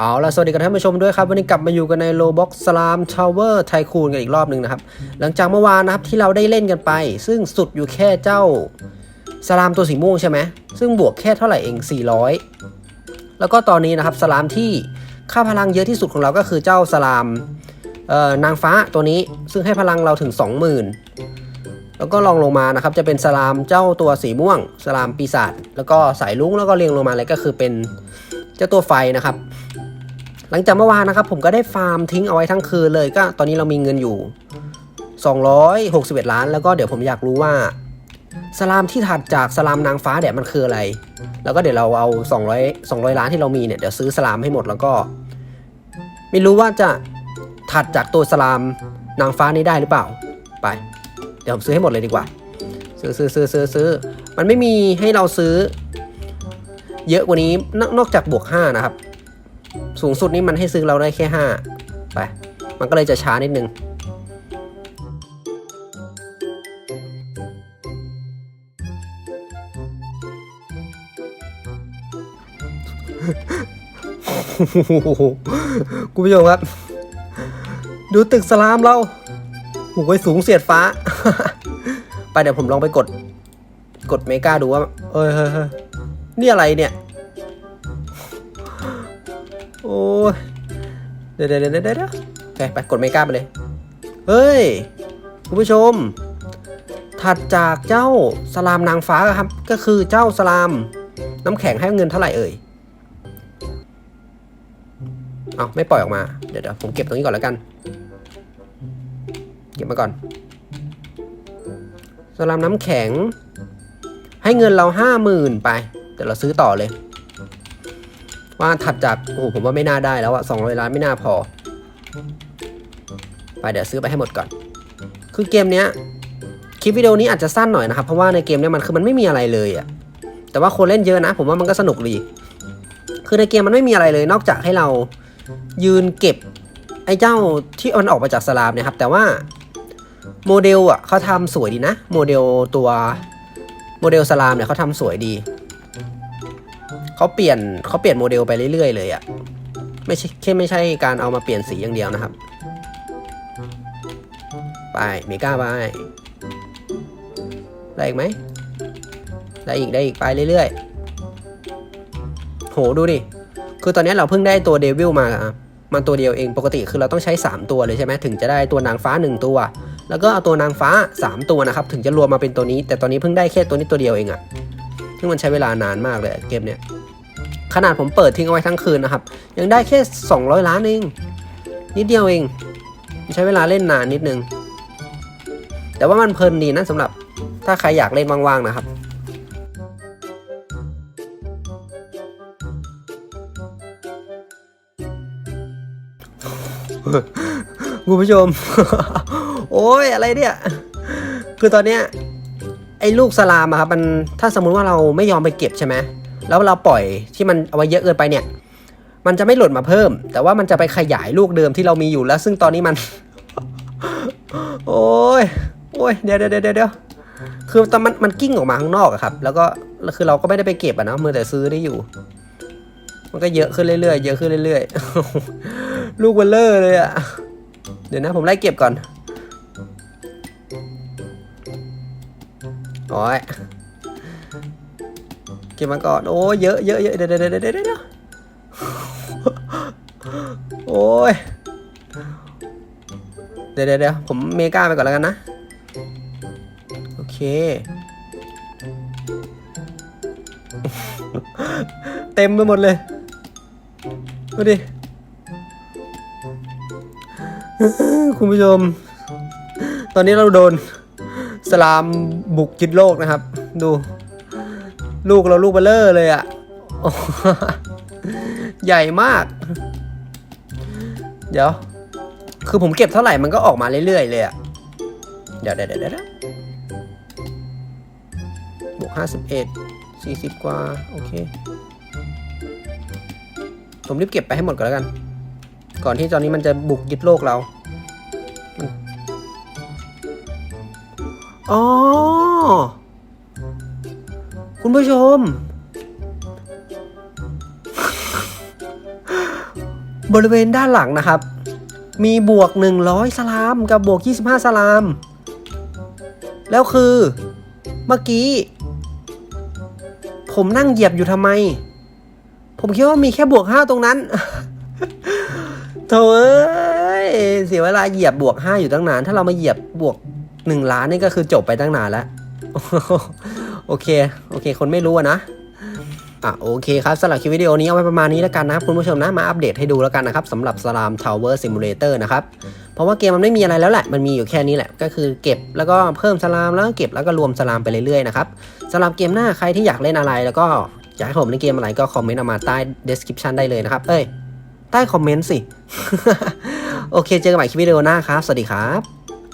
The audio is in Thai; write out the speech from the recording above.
เอาละสวัสดีกับท่านผู้ชมด้วยครับ วันนี้กลับมาอยู่กันในโลบ็อกสลามทาวเวอร์ไทคูนกันอีกรอบหนึ่งนะครับ หลังจากเมื่อวานนะครับที่เราได้เล่นกันไป ซึ่งสุดอยู่แค่เจ้าสลามตัวสีม่วงใช่ไหมซึ่งบวกแค่เท่าไหร่เอง 400 แล้วก็ตอนนี้นะครับสลามที่ค่าพลังเยอะที่สุดของเราก็คือเจ้าสลามนางฟ้าตัวนี้ซึ่งให้พลังเราถึง 20,000 แล้วก็ลองลงมานะครับจะเป็นสลามเจ้าตัวสีม่วง สลามปีศาจแล้วก็สายลุ้งแล้วก็เรียงลงมาเลยก็คือเป็นเจ้าตัวไฟนะครับ หลังจากเมื่อวานนะครับผมก็ได้ฟาร์มทิ้งเอาไว้ทั้งคืนเลยก็ตอนนี้เรามีเงินอยู่ 261 ล้าน แล้วก็เดี๋ยวผมอยากรู้ว่า สลามที่ถัดจากสลามนางฟ้าเนี่ยมันคืออะไร แล้วก็เดี๋ยวเราเอา 200 200 ล้านที่เรามีเนี่ยเดี๋ยวซื้อสลามให้หมดแล้วก็ ไม่รู้ว่าจะถัดจากตัวสลามนางฟ้านี้ได้หรือเปล่า ไป เดี๋ยวผมซื้อให้หมดเลยดีกว่า ซื้อซื้อซื้อซื้อซื้อมันไม่มีให้เราซื้อ เยอะกว่านี้นนอกจากบวก 5 นะครับ สูงสุดนี่มันให้ซื้อเราได้แค่ 5 ไป มันก็เลยจะช้านิดนึง คุณผู้ชมครับ ดูตึกสลามเราโอ้ยสูงเสียดฟ้า ไปเดี๋ยวผมลองไปกด กดเมกาดูว่า เอ้ยเฮ้ยเฮ้ยนี่อะไรเนี่ย โอ้ยเดี๋ยวเดี๋ยวเดี๋ยวเดี๋ยวโอเคไปกดเมกาไปเลย เฮ้ย คุณผู้ชม ถัดจากเจ้าสลามนางฟ้าครับ ก็คือเจ้าสลามน้ำแข็งให้เงินเท่าไหร่เอ่ยเอาไม่ปล่อยออกมา เดี๋ยวเดี๋ยวผมเก็บตรงนี้ก่อนแล้วกัน เก็บมาก่อน สลามน้ำแข็ง ให้เงินเราห้าหมื่นไป เดี๋ยวเราซื้อต่อเลย ว่าถัดจากโอ้โหผมว่าไม่น่าได้แล้วอะสองร้อยล้านไม่น่าพอ ไปเดี๋ยวซื้อไปให้หมดก่อน คือเกมเนี้ยคลิปวิดีโอนี้อาจจะสั้นหน่อยนะครับ เพราะว่าในเกมเนี้ยมันคือมันไม่มีอะไรเลยอะแต่ว่าคนเล่นเยอะนะ ผมว่ามันก็สนุกดี คือในเกมมันไม่มีอะไรเลย นอกจากให้เรายืนเก็บไอ้เจ้าที่มันออกมาจากสลามเนี่ยครับ แต่ว่าโมเดลอะเขาทำสวยดีนะ โมเดลตัวโมเดลสลามเนี่ยเขาทำสวยดี เขาเปลี่ยนเขาเปลี่ยนโมเดลไปเรื่อยๆเลยอะ่ะไม่ใช่แค่ไม่ใช่การเอามาเปลี่ยนสีอย่างเดียวนะครับ ไปเมกาไปได้อีกไหมได้อีกได้อีกไปเรื่อยๆโหดูดิคือตอนนี้เราเพิ่งได้ตัวเดวิลมาอะมันตัวเดียวเองปกติคือเราต้องใช้ 3 ตัวเลยใช่ไหมถึงจะได้ตัวนางฟ้า 1 ตัว แล้วก็เอาตัวนางฟ้า 3 ตัวนะครับ ถึงจะรวมมาเป็นตัวนี้ แต่ตอนนี้เพิ่งได้แค่ตัวนี้ตัวเดียวเองอะซึ่งมันใช้เวลานานมากเลยเกมเนี้ย นาดผมเปิดทิ้งเอาไว้ทั้งคืนนะครับ ยังได้แค่ 200 ล้านเอง นิดเดียวเอง ใช้เวลาเล่นนานนิดนึง แต่ว่ามันเพลินดีนะสำหรับถ้าใครอยากเล่นว่างๆนะครับคุณผู้ชม โอ้ยอะไรเนี่ย คือตอนเนี้ยไอ้ลูกสลามอะครับมันถ้าสมมุติว่าเราไม่ยอมไปเก็บใช่ไหม แล้วเราปล่อยที่มันเอาไว้เยอะเกินไปเนี่ย มันจะไม่หล่นมาเพิ่ม แต่ว่ามันจะไปขยายลูกเดิมที่เรามีอยู่แล้ว ซึ่งตอนนี้มัน โอ้ยโอ้ยเดี๋ยวเดี๋ยวเดี๋ยวเดี๋ยวคือตอนมันมันกิ้งออกมาข้างนอกอะครับ แล้วก็คือเราก็ไม่ได้ไปเก็บอะเนาะมือแต่ซื้อได้อยู่ มันก็เยอะขึ้นเรื่อยๆเยอะขึ้นเรื่อยๆลูกเบลเลอร์เลยอะเดี๋ยวนะผมไล่เก็บก่อนโอ้ย เก็บมาก่อนโอ้เยอะเยอะเยอะเดี๋ยวเดี๋ยวเดี๋ยวเดี๋ยวโอ้ยเดี๋ยวเดี๋ยวเดี๋ยวผมเมกาไปก่อนแล้วกันนะ โอเค เต็มไปหมดเลยดูดิคุณผู้ชม ตอนนี้เราโดนสลามบุกยึดโลกนะครับ ดู ลูกเราลูกเบลเลอร์เลยอะ่ะ ใหญ่มาก เดี๋ยว คือผมเก็บเท่าไหร่มันก็ออกมาเรื่อยๆเลยอะ่ะเดี๋ยวเดี๋ยวเดี๋ยวเดี๋ยวบวกห้าสิบเอ็ดสี่สิบกว่า โอเค ผมรีบเก็บไปให้หมดก่อนแล้วกัน ก่อนที่ตอนนี้มันจะบุกยึดโลกเราอ๋อ คุณผู้ชม บริเวณด้านหลังนะครับ มีบวก 100 สลาม กับบวก 25 สลาม แล้วคือเมื่อกี้ ผมนั่งเหยียบอยู่ทำไม ผมคิดว่ามีแค่บวก 5 ตรงนั้นโถ่เอ้ยเสียเวลาเหยียบบวก 5 อยู่ตั้งนาน ถ้าเรามาเหยียบบวก 1 ล้านนี่ก็คือจบไปตั้งนานแล้ว โอเค โอเค คนไม่รู้นะอะโอเคครับสำหรับคลิปวิดีโอนี้เอาไว้ประมาณนี้แล้วกันนะครับคุณผู้ชมนะมาอัปเดตให้ดูแล้วกันนะครับสำหรับ Slam Tower Simulator นะครับเพราะว่าเกมมันไม่มีอะไรแล้วแหละมันมีอยู่แค่นี้แหละก็คือเก็บแล้วก็เพิ่มสลามแล้วก็เก็บแล้วก็รวมสลามไปเรื่อยๆนะครับสำหรับเกมหน้าใครที่อยากเล่นอะไร แล้วก็อยากให้ผมเล่นเกมอะไรก็คอมเมนต์เอามาใต้ description ได้เลยนะครับเอ้ยใต้คอมเมนต์สิโอเคเจอกันใหม่คลิปวิดีโอหน้าครับสวัสดีครับ